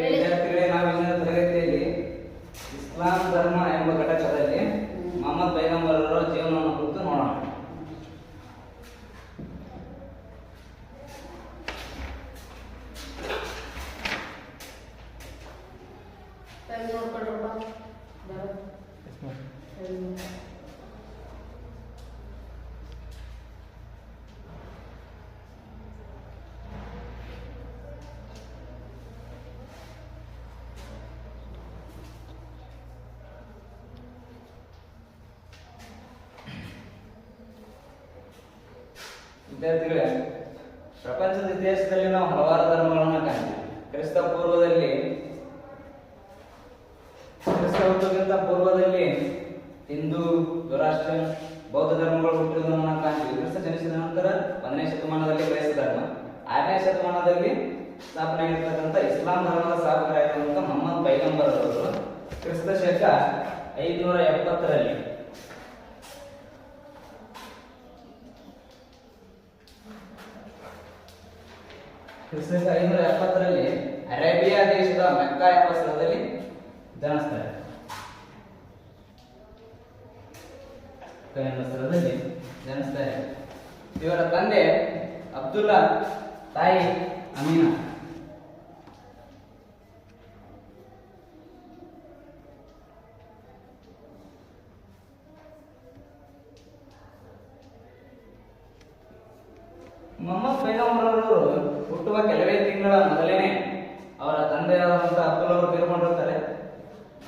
ವಿದ್ಯಾರ್ಥಿಗಳೇ ನಾವು ಇಂದಿನ ತರಗತಿಯಲ್ಲಿ ಇಸ್ಲಾಂ ಧರ್ಮ ಎಂಬ ಘಟಕದಲ್ಲಿ ಮೊಹಮ್ಮದ್ ಪೈಗಂಬರರ ಜೀವನವನ್ನು ಕುರಿತು ನೋಡೋಣ. ನೋಡ್ಕೊಳ್ರಪ್ಪ ವಿದ್ಯಾರ್ಥಿಗಳೇ, ಪ್ರಪಂಚದ ಇತಿಹಾಸದಲ್ಲಿ ನಾವು ಹಲವಾರು ಧರ್ಮಗಳನ್ನು ಕಾಣ್ತೀವಿ. ಕ್ರಿಸ್ತ ಪೂರ್ವದಲ್ಲಿ, ಕ್ರಿಸ್ತ ಹುಟ್ಟುಗಿಂತ ಪೂರ್ವದಲ್ಲಿ ಹಿಂದೂ ದುರಾಷ್ಟ್ರ ಬೌದ್ಧ ಧರ್ಮಗಳು ಹುಟ್ಟಿರುವುದನ್ನು ಕಾಣ್ತೀವಿ. ಕ್ರಿಸ್ತ ಜನಿಸಿದ ನಂತರ ಒಂದನೇ ಶತಮಾನದಲ್ಲಿ ಕ್ರೈಸ್ತ ಧರ್ಮ. ಆರನೇ ಶತಮಾನದಲ್ಲಿ ಸ್ಥಾಪನೆ ಆಗಿರ್ತಕ್ಕಂಥ ಇಸ್ಲಾಂ ಧರ್ಮದ ಸ್ಥಾಪಕರಾಗಿರುವಂಥ ಮೊಹಮ್ಮದ್ ಪೈಗಂಬರ್ ಅವರು ಕ್ರಿಸ್ತ ಶಕ ಐದುನೂರ ಎಪ್ಪತ್ತರಲ್ಲಿ ಕ್ರಿಸ್ತಕ ಐನೂರ ಎಪ್ಪತ್ತರಲ್ಲಿ ಅರೇಬಿಯಾ ದೇಶದ ಮೆಕ್ಕಾ ಎಂಬ ಸ್ಥಳದಲ್ಲಿ ಜನಿಸ್ತಾರೆ. ಎಂಬ ಸ್ಥಳದಲ್ಲಿ ಜನಿಸ್ತಾರೆ. ಇವರ ತಂದೆ ಅಬ್ದುಲ್ಲಾ ತಾಯಿ ಅಮೀನಾ. ಮೊಹಮ್ಮದ್ ಹುಟ್ಟುವ ಕೆಲವೇ ತಿಂಗಳ ಮೊದಲೇನೆ ಅವರ ತಂದೆಯಾದಂತಹ ಅಬ್ದುಲ್ ಅವರು ತೀರ್ಕೊಂಡಿರ್ತಾರೆ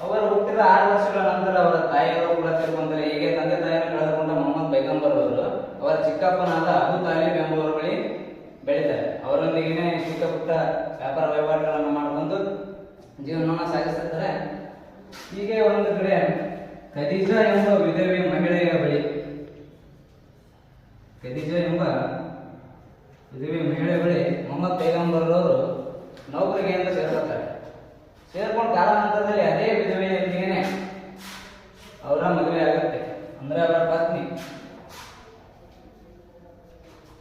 ಅವರು ಹುಟ್ಟಿದ ಆರು ವರ್ಷಗಳ ನಂತರ ಅವರ ತಾಯಿಯವರು ಕೂಡ ತೀರ್ಕೊಂತಾರೆ ಹೀಗೆ ತಂದೆ ತಾಯಿಯನ್ನು ಕಳೆದುಕೊಂಡ ಮೊಹಮ್ಮದ್ ಬೈಗಂಬರ್ ಅವರು ಅವರ ಚಿಕ್ಕಪ್ಪನಾದ ಅಬು ತಾಲಿಬ್ ಎಂಬುವರ ಬಳಿ ಬೆಳೀತಾರೆ. ಅವರೊಂದಿಗೆ ಚಿಕ್ಕ ಪುಟ್ಟ ವ್ಯಾಪಾರ ವಹಿವಾಟುಗಳನ್ನು ಮಾಡಿಕೊಂಡು ಜೀವನವನ್ನು ಸಾಗಿಸುತ್ತಾರೆ. ಹೀಗೆ ಒಂದು ಕಡೆ ಖದೀಜಾ ಎಂಬ ವಿಧವೆ ಮಹಿಳೆಯ ಬಳಿ ಖದೀಜಾ ಎಂಬ ವಿಧವೆ ಮಹಿಳೆ ಬಳಿ ಮೊಹಮ್ಮದ್ ಪೈಗಂಬರ್ ಅವರು ನೌಕರಿಗೆ ಅಂತ ಸೇರ್ಕೊಳ್ತಾರೆ. ಸೇರ್ಕೊಂಡು ಕಾಲಾನಂತರದಲ್ಲಿ ಅದೇ ವಿಧವೆಯೊಂದಿಗೆ ಅವರ ಮದುವೆ ಆಗುತ್ತೆ. ಅಂದ್ರೆ ಅವರ ಪತ್ನಿ.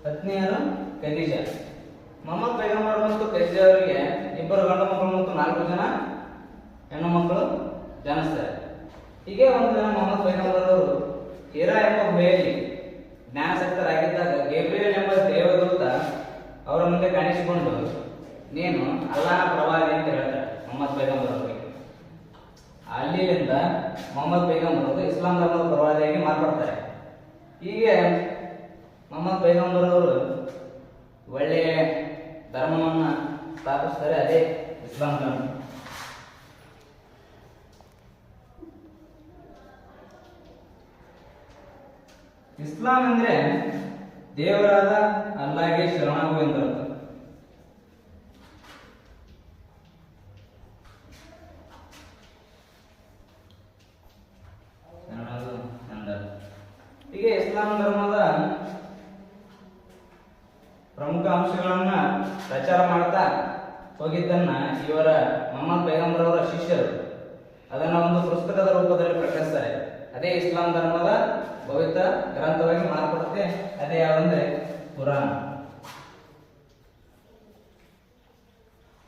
ಪತ್ನಿಯರು ಖದೀಜ. ಮೊಹಮ್ಮದ್ ಪೈಗಂಬರ್ ಮತ್ತು ಖದೀಜ ಅವರಿಗೆ ಇಬ್ಬರು ಗಂಡು ಮಕ್ಕಳು ಮತ್ತು ನಾಲ್ಕು ಜನ ಹೆಣ್ಣು ಮಕ್ಕಳು ಜನಿಸ್ತಾರೆ. ಹೀಗೆ ಒಂದು ದಿನ ಮೊಹಮ್ಮದ್ ಪೈಗಂಬರ್ ಅವರು ಹೀರಾ ಎಂಬ ಗುಹೆಯಲ್ಲಿ ಜ್ಞಾನಸಕ್ತರಾಗಿದ್ದಾಗ ಗೇಬ್ರಿಯಲ್ ಎಂಬ ಅವರ ಮುಂದೆ ಕಾಣಿಸಿಕೊಂಡು ನೀನು ಅಲ್ಲಾನ ಪ್ರವಾದಿ ಅಂತ ಹೇಳ್ತಾರೆ, ಮೊಹಮ್ಮದ್ ಪೈಗಂಬರ್ ಅವರಿಗೆ. ಅಲ್ಲಿಂದ ಮೊಹಮ್ಮದ್ ಪೈಗಂಬರ್ ಅವರು ಇಸ್ಲಾಂ ಧರ್ಮದ ಪ್ರವಾದಿಯಾಗಿ ಮಾರ್ಪಡ್ತಾರೆ. ಹೀಗೆ ಮೊಹಮ್ಮದ್ ಪೈಗಂಬರ್ ಅವರು ಒಳ್ಳೆಯ ಧರ್ಮವನ್ನು ಸ್ಥಾಪಿಸ್ತಾರೆ, ಅದೇ ಇಸ್ಲಾಂ ಧರ್ಮ. ಇಸ್ಲಾಂ ಅಂದ್ರೆ ದೇವರಾದ ಅಲ್ಲಾಗೆ ಶರಣಾಗು ಎಂದರ್ಥ. ಹೀಗೆ ಇಸ್ಲಾಂ ಧರ್ಮದ ಪ್ರಮುಖ ಅಂಶಗಳನ್ನ ಪ್ರಚಾರ ಮಾಡ್ತಾ ಹೋಗಿದ್ದನ್ನ ಇವರ ಮೊಹಮ್ಮದ್ ಪೈಗಂಬರ್ ಅವರ ಶಿಷ್ಯರು ಅದನ್ನ ಒಂದು ಪುಸ್ತಕದ ರೂಪದಲ್ಲಿ ಪ್ರಕಟಿಸ್ತಾರೆ ಅದೇ ಇಸ್ಲಾಂ ಧರ್ಮದ ಪವಿತ್ರ ಗ್ರಂಥವಾಗಿ ಮಾರ್ಪಡುತ್ತೆ ಅದೇ ಯಾವಂದ್ರೆ ಕುರಾನ್.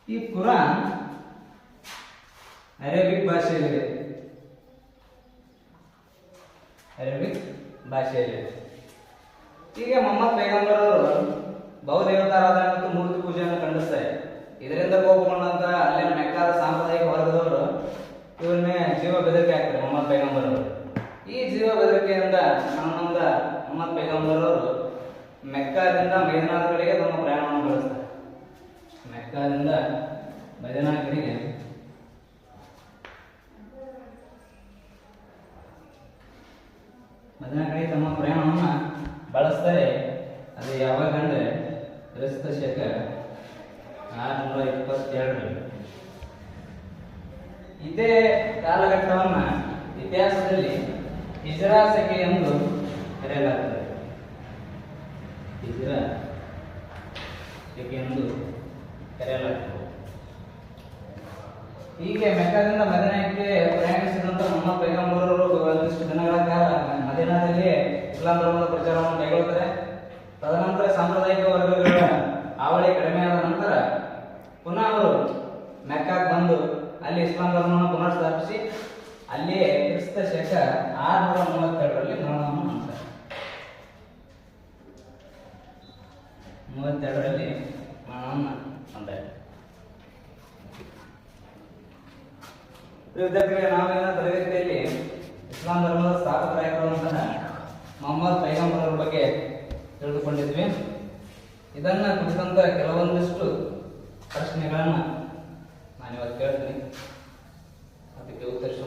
ಈ ಕುರಾನ್ ಅರೇಬಿಕ್ ಭಾಷೆಯಲ್ಲಿದೆ. ಅರೇಬಿಕ್ ಭಾಷೆಯಲ್ಲಿದೆ. ಹೀಗೆ ಮೊಹಮ್ಮದ್ ಪೈಗಂಬರ್ ಅವರು ಬಹುದೇವತಾರಾಧನೆ ಮತ್ತು ಮೂರ್ತಿ ಪೂಜೆಯನ್ನು ಖಂಡಿಸ್ತಾರೆ. ಇದರಿಂದ ಕೋಪಗೊಂಡಂತ ಅಲ್ಲಿನ ಮೆಕ್ಕಾದ ಸಾಂಪ್ರದಾಯಿಕ ವರ್ಗದವರು ಇವನ್ನೇ ಜೀವ ಬೆದರಿಕೆ ಹಾಕ್ತಾರೆ ಮೊಹಮ್ಮದ್ ಪೈಗಂಬರ್ ಅವರು. ಈ ಜೀವ ಬೆದರಿಕೆಯಿಂದ ನಮ್ಮಂದ ಮೊಹಮ್ಮದ್ ಪೈಗಂಬರ್ ಅವರು ಮೆಕ್ಕಾದಿಂದ ಮೈದಾನದ ಕಡೆಗೆ ತಮ್ಮ ಪ್ರಯಾಣವನ್ನು ಬೆಳೆಸ್ತಾರೆ. ಮೆಕ್ಕಾದಿಂದ ಮೈದಾನ ಕಡೆಗೆ ಮದಿನ ಕಡೆ ತಮ್ಮ ಪ್ರಯಾಣವನ್ನು ಬಳಸ್ತಾರೆ. ಅದು ಯಾವಾಗ ಅಂದ್ರೆ ಕ್ರಿಸ್ತ ಶಕ ಆರುನೂರ ಇಪ್ಪತ್ತೆರಡರಲ್ಲಿ. ಇದೇ ಕಾಲಘಟ್ಟವನ್ನ ಇತಿಹಾಸದಲ್ಲಿ ಹಿಜರಾ ಸೆಕೆ ಎಂದು ಕರೆಯಲಾಗುತ್ತದೆ ಹಿಜರಾ ಎಂದು ಕರೆಯಲಾಗುತ್ತದೆ ಹೀಗೆ ಮೆಕ್ಕಾದಿಂದ ಮದನಕ್ಕೆ ಪ್ರಯಾಣಿಸಿದಂತ ಮೊಮ್ಮ ಪೈಗಂಬರರು ಒಂದಿಷ್ಟು ದಿನಗಳ ಕಾಲ ಮದೀನಾದಲ್ಲಿ ಇಸ್ಲಾಂ ಧರ್ಮದ ಪ್ರಚಾರವನ್ನು ಕೈಗೊಳ್ತಾರೆ. ತದನಂತರ ಸಾಂಪ್ರದಾಯಿಕ ವರ್ಗಗಳ ಹಾವಳಿ ಆದ ನಂತರ ಪುನಃ ಅವರು ಮೆಕ್ಕಾಕ್ಕೆ ಶಕ ಆರುನೂರ ಮೂವತ್ತೆರಡರಲ್ಲಿ ಮರಣವನ್ನು ಹೊಂದ್ತಾರೆ ಮೂವತ್ತೆರಡರಲ್ಲಿ ಮರಣವನ್ನು ಹೊಂದಾರೆ ವಿದ್ಯಾರ್ಥಿಗಳೇ ನಾವೇನ ತರಗತಿಯಲ್ಲಿ ಇಸ್ಲಾಂ ಧರ್ಮದ ಸ್ಥಾಪಕರಾಗಿರುವಂತಹ ಮೊಹಮ್ಮದ್ ಪೈಗಂಬರ್ ಅವರ ಬಗ್ಗೆ ತಿಳಿದುಕೊಂಡಿದ್ವಿ. ಇದನ್ನ ಕುರಿತಂತ ಕೆಲವೊಂದಿಷ್ಟು ಪ್ರಶ್ನೆಗಳನ್ನ ನಾನು ಇವತ್ತು ಕೇಳ್ತೀನಿ. ಅದಕ್ಕೆ ಉತ್ತರಿಸುವ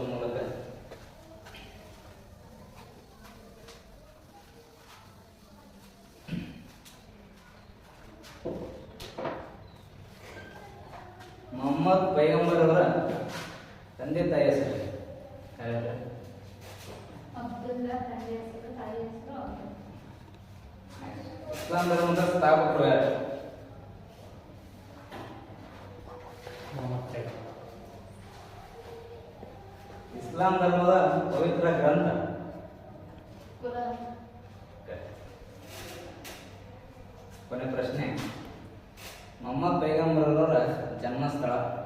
ಮೊಹಮ್ಮದ್ ಪೈಗಂಬರ್ ಅವರ ತಂದೆ ತಾಯಿ ಹೆಸರು? ಅಬ್ದುಲ್ಲಾ ತಂದೆ ಹೆಸರು ತಾಯಿ ಹೆಸರು ಅಬ್ದುಲ್. ಇಸ್ಲಾಂ ಧರ್ಮದ ಸ್ಥಾಪಕರು ಯಾರು? ಇಸ್ಲಾಂ ಧರ್ಮದ ಪವಿತ್ರ ಗ್ರಂಥ? ಕುರಾನ್. ಕೊನೆ ಪ್ರಶ್ನೆ. ಮೊಹಮ್ಮದ್ ಪೈಗಂಬರ್ ಅವರ जन्मस्थळ